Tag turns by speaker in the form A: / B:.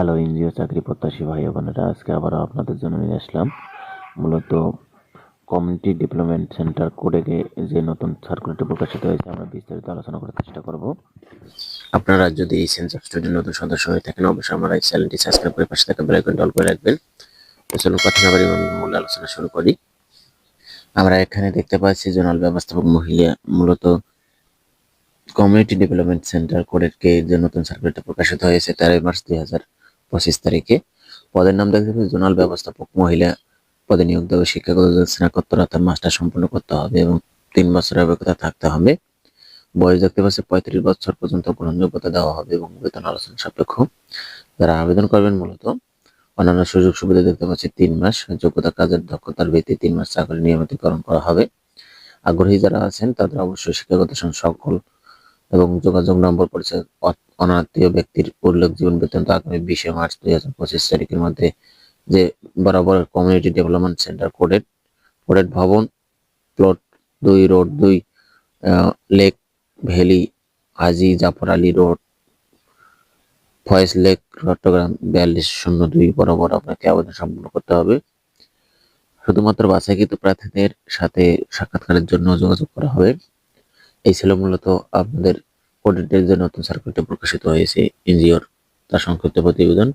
A: Hello NGO চাকরি প্রত্যাশী ভাই বোনেরা, আজকে আবার আপনাদের জন্য নিয়ে আসলাম মূলত কমিউনিটি ডেভেলপমেন্ট সেন্টার কোডেকে যে নতুন সার্কুলারটি প্রকাশিত হয়েছে, আমরা বিস্তারিত আলোচনা করার চেষ্টা করব। আপনারা যদি এই সেন্সার স্টুডিওর নতুন সদস্য হয়ে থাকেন, অবশ্যই আমরা এই চ্যানেলটি সাবস্ক্রাইব করে পাশে থাকা বেল আইকনটি অল করে রাখবেন। চলুন কথা না বাড়ি মূল আলোচনা শুরু করি। আমরা এখানে দেখতে পাচ্ছি জোনাল ব্যবস্থাপক মহিলা মূলত কমিউনিটি ডেভেলপমেন্ট সেন্টার কোডেরকে যে নতুন সার্কুলারটা প্রকাশিত হয়েছে, তেরোই মার্চ দুই হাজার পঁচিশ তারিখে। পদের নাম দেখতে পাচ্ছি জোনাল ব্যবস্থাপক, মহিলা পদে নিয়োগ দেবে শিক্ষাগত স্নাতকোত্তর অর্থাৎ মাস্টার সম্পন্ন করতে হবে এবং তিন বছরের অভিজ্ঞতা থাকতে হবে। বয়স দেখতে পাচ্ছি পঁয়ত্রিশ বছর পর্যন্ত গ্রহণযোগ্যতা দেওয়া হবে এবং বেতন আলোচনা সাপেক্ষ। যারা আবেদন করবেন মূলত, অন্যান্য সুযোগ সুবিধা দেখতে পাচ্ছি তিন মাস, যোগ্যতা কাজের দক্ষতার ভিত্তিতে তিন মাস চাকরি নিয়মিতকরণ করা হবে। আগ্রহী যারা আছেন, তাদের অবশ্যই শিক্ষাগত সকল এবং যোগাযোগ নম্বর অ- অনাত্মীয় ব্যক্তির উল্লেখ জীবন বৃত্তান্ত আগামী বিশে মার্চ দুই হাজার পঁচিশ তারিখের মধ্যে যে বরাবর community development centre coded coded ভবন প্লট দুই রোড দুই lake valley Haji Jafar Ali road Foyez lake Chittagong বিয়াল্লিশ শূন্য দুই বরাবর আপনাকে আবেদন সম্পন্ন করতে হবে। শুধুমাত্র বাছাইকৃত প্রার্থীদের সাথে সাক্ষাৎকারের জন্য যোগাযোগ করা হবে। এই ছিল মূলত আপনাদের কোডেটের যে নতুন সার্কুলটা প্রকাশিত হয়েছে এনজিওর তার সংক্ষিপ্ত প্রতিবেদন।